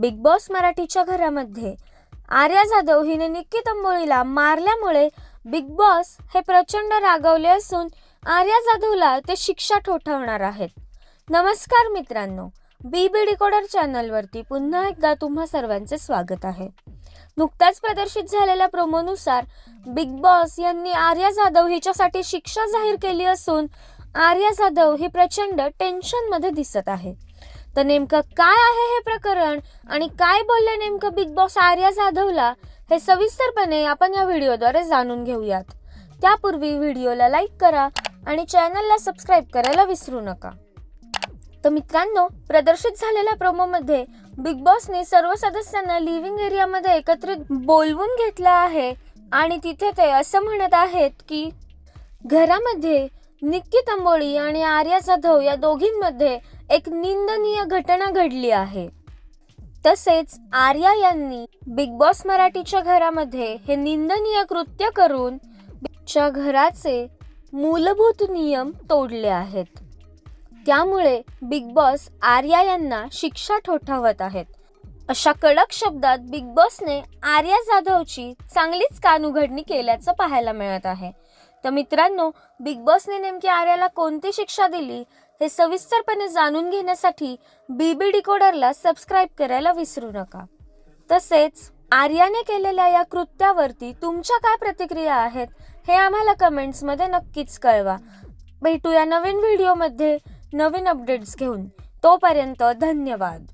Big boss मराठीच्या घरामध्ये. आर्या जाधव हिने निक्की तंबोळीला मारल्यामुळे बिग बॉस हे प्रचंड रागवले असून आर्या जाधवला ते शिक्षा ठोठावणार आहेत. नमस्कार मित्रांनो बी बी डिकोडर चॅनलवरती पुन्हा एकदा तुम्हा सर्वांचे स्वागत आहे. नुकताच प्रदर्शित झालेल्या प्रोमोनुसार बिग बॉस यांनी आर्या जाधव हिच्यासाठी शिक्षा जाहीर केली असून आर्या जाधव ही प्रचंड टेन्शनमध्ये दिसत आहे. तर नेमकं काय आहे हे प्रकरण आणि काय बोलले नेमकं बिग बॉस आर्या जाधवला हे सविस्तरपणे आपण या व्हिडिओद्वारे जाणून घेऊयात. त्यापूर्वी व्हिडिओला लाईक करा आणि चॅनलला सबस्क्राईब करायला विसरू नका. तर मित्रांनो प्रदर्शित झालेल्या प्रोमोमध्ये बिग बॉसने सर्व सदस्यांना लिव्हिंग एरियामध्ये एकत्रित बोलवून घेतलं आहे आणि तिथे ते असं म्हणत आहेत की घरामध्ये निक्की तंबोळी आणि आर्या जाधव या दोघींमध्ये एक निंदनीय घटना घडली आहे. तसेच आर्या यांनी बिग बॉस मराठीच्या घरामध्ये हे निंदनीय कृत्य करून च्या घराचे मूलभूत नियम तोडले आहेत. त्यामुळे बिग बॉस आर्या यांना शिक्षा ठोठावत आहेत. अशा कडक शब्दात बिग बॉसने आर्या जाधवची चांगलीच कानउघडणी केल्याचं पाहायला मिळत आहे. तर मित्रांनो बिग बॉसने नेमकी आर्याला कोणती शिक्षा दिली हे सविस्तरपणे जाणून घेण्यासाठी बीबी डिकोडरला सबस्क्राईब करायला विसरू नका. तसेच आर्याने केलेल्या या कृत्यावरती तुमच्या काय प्रतिक्रिया आहेत हे आम्हाला कमेंट्समध्ये नक्कीच कळवा. भेटूया नवीन व्हिडिओमध्ये नवीन अपडेट्स घेऊन. तोपर्यंत धन्यवाद.